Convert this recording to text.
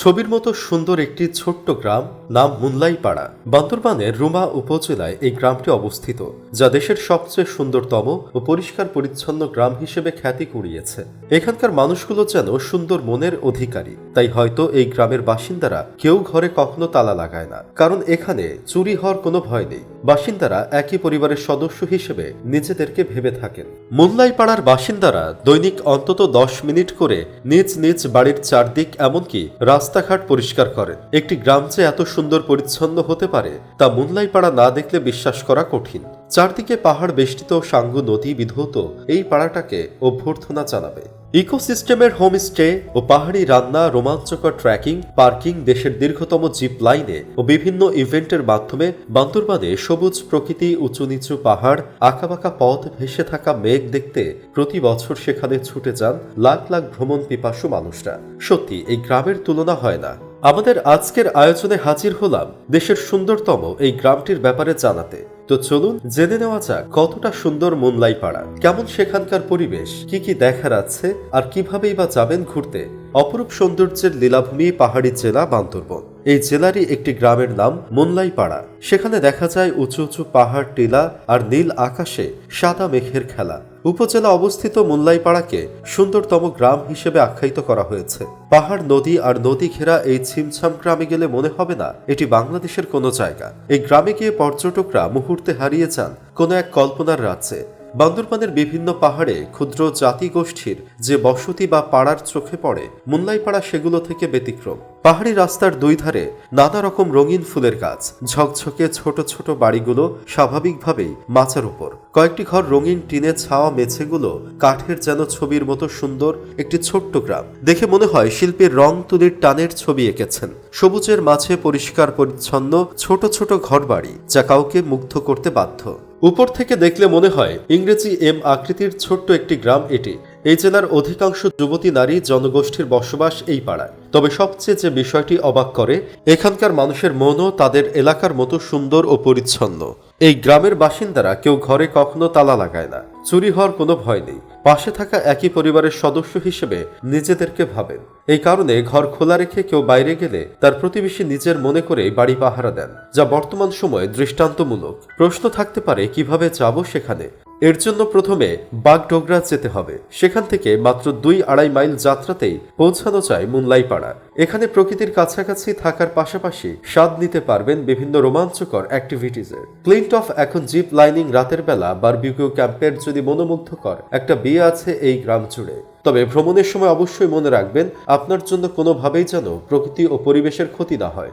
ছবির মতো সুন্দর একটি ছোট্ট গ্রাম, নাম মুনলাইপাড়া। বান্দরবানের রুমা উপজেলায় এই গ্রামটি অবস্থিত, যা দেশের সবচেয়ে সুন্দরতম ও পরিষ্কার পরিচ্ছন্ন গ্রাম হিসেবে খ্যাতি কুড়িয়েছে। এখানকার মানুষগুলো যেন সুন্দর মনের অধিকারী, তাই হয়তো এই গ্রামের বাসিন্দারা কেউ ঘরে কখনো তালা লাগায় না। কারণ এখানে চুরি হওয়ার কোনো ভয় নেই। বাসিন্দারা একই পরিবারের সদস্য হিসেবে নিজেদেরকে ভেবে থাকেন। মুনলাইপাড়ার বাসিন্দারা দৈনিক অন্তত দশ মিনিট করে নিজ নিজ বাড়ির চারদিক, এমনকি রাস্তাঘাট পরিষ্কার করেন। একটি গ্রাম যে এত সুন্দর পরিচ্ছন্ন হতে পারে, তা মুনলাই পাড়া না দেখলে বিশ্বাস করা কঠিন। চারদিকে পাহাড় বেষ্টিত সাঙ্গু নদী বিধৌত, এই পাড়াটাকে অভ্যর্থনা জানাবে। ইকোসিস্টেমের হোমস্টে ও পাহাড়ি রান্না, রোমাঞ্চকর ট্রেকিং পার্কিং দেশের দীর্ঘতম জিপ লাইনে ও বিভিন্ন ইভেন্টের মাধ্যমে বান্দরবানে সবুজ প্রকৃতি উঁচু নিচু পাহাড়, আঁকাবাঁকা পথ, ভেসে থাকা মেঘ দেখতে প্রতি বছর সেখানে ছুটে যান লাখ লাখ ভ্রমণ পিপাসু মানুষরা। সত্যি, এই গ্রামের তুলনা হয় না। আমাদের আজকের আয়োজনে হাজির হলাম দেশের সুন্দরতম এই গ্রামটির ব্যাপারে জানাতে। তো চলুন জেনে নেওয়া যাক কতটা সুন্দর মুনলাই পাড়া। কেমন সেখানকার পরিবেশ, কি কি দেখার আছে, আর কিভাবেই বা যাবেন ঘুরতে। অপরূপ সৌন্দর্যের লীলাভূমি পাহাড়ি জেলা বান্দরবন। এই জেলারই একটি গ্রামের নাম মুনলাই পাড়া। সেখানে দেখা যায় উঁচু উঁচু পাহাড়, টিলা আর নীল আকাশে সাদা মেঘের খেলা। উপজেলা অবস্থিত মুল্লাইপাড়াকে সুন্দরতম গ্রাম হিসেবে আখ্যায়িত করা হয়েছে। পাহাড়, নদী আর নদী ঘেরা এই ছিমছাম গ্রামে গেলে মনে হবে না, এটি বাংলাদেশের কোনো জায়গা। এই গ্রামে গিয়ে পর্যটকরা মুহূর্তে হারিয়ে যান কোনো এক কল্পনার রাজ্যে। বান্দরবানের বিভিন্ন পাহাড়ে ক্ষুদ্র জাতিগোষ্ঠীর যে বসতি বা পাড়ার চোখে পড়ে, মুল্লাইপাড়া সেগুলো থেকে ব্যতিক্রম। পাহাড়ি রাস্তার দুই ধারে নানা রকম রঙিন ফুলের গাছ, ঝকঝকে ছোট ছোট বাড়িগুলো স্বাভাবিকভাবেই মাচার উপর। কয়েকটি ঘর রঙিন টিনে ছাওয়া মেছেগুলো কাঠের যেন ছবির মতো সুন্দর একটি ছোট্ট গ্রাম। দেখে মনে হয় শিল্পীর রং তুলির টানের ছবি এঁকেছেন। সবুজের মাঝে পরিষ্কার পরিচ্ছন্ন ছোট ছোট ঘরবাড়ি, যা কাউকে মুগ্ধ করতে বাধ্য। উপর থেকে দেখলে মনে হয় ইংরেজি এম আকৃতির ছোট্ট একটি গ্রাম এটি। এই জেলার অধিকাংশ যুবতী নারী জনগোষ্ঠীর বসবাস এই পাড়ায়। তবে সবচেয়ে যে বিষয়টি অবাক করে, এখানকার মানুষের মনও তাদের এলাকার মতো সুন্দর ও পরিচ্ছন্ন। এই গ্রামের বাসিন্দারা কেউ ঘরে কখনো তালা লাগায় না। চুরি হওয়ার কোনো ভয় নেই। পাশে থাকা একই পরিবারের সদস্য হিসেবে নিজেদেরকে ভাবেন। এই কারণে ঘর খোলা রেখে কেউ বাইরে গেলে তার প্রতিবেশী নিজের মনে করে বাড়ি পাহারা দেন, যা বর্তমান সময়ে দৃষ্টান্তমূলক। প্রশ্ন থাকতে পারে, কীভাবে যাব সেখানে? এর জন্য প্রথমে বাগডোগরা যেতে হবে। সেখান থেকে মাত্র দুই আড়াই মাইল যাত্রাতেই পৌঁছানো যায় মুনলাইপাড়া। এখানে প্রকৃতির কাছাকাছি থাকার পাশাপাশি স্বাদ নিতে পারবেন বিভিন্ন রোমাঞ্চকর অ্যাক্টিভিটিজের ক্লিন্ট অফ এখন জিপ লাইনিং রাতের বেলা বারবিকিউ ক্যাম্পের যদি মনোমুগ্ধকর একটা বিয়ে আছে এই গ্রাম জুড়ে। তবে ভ্রমণের সময় অবশ্যই মনে রাখবেন, আপনার জন্য কোনোভাবেই যেন প্রকৃতি ও পরিবেশের ক্ষতি না হয়।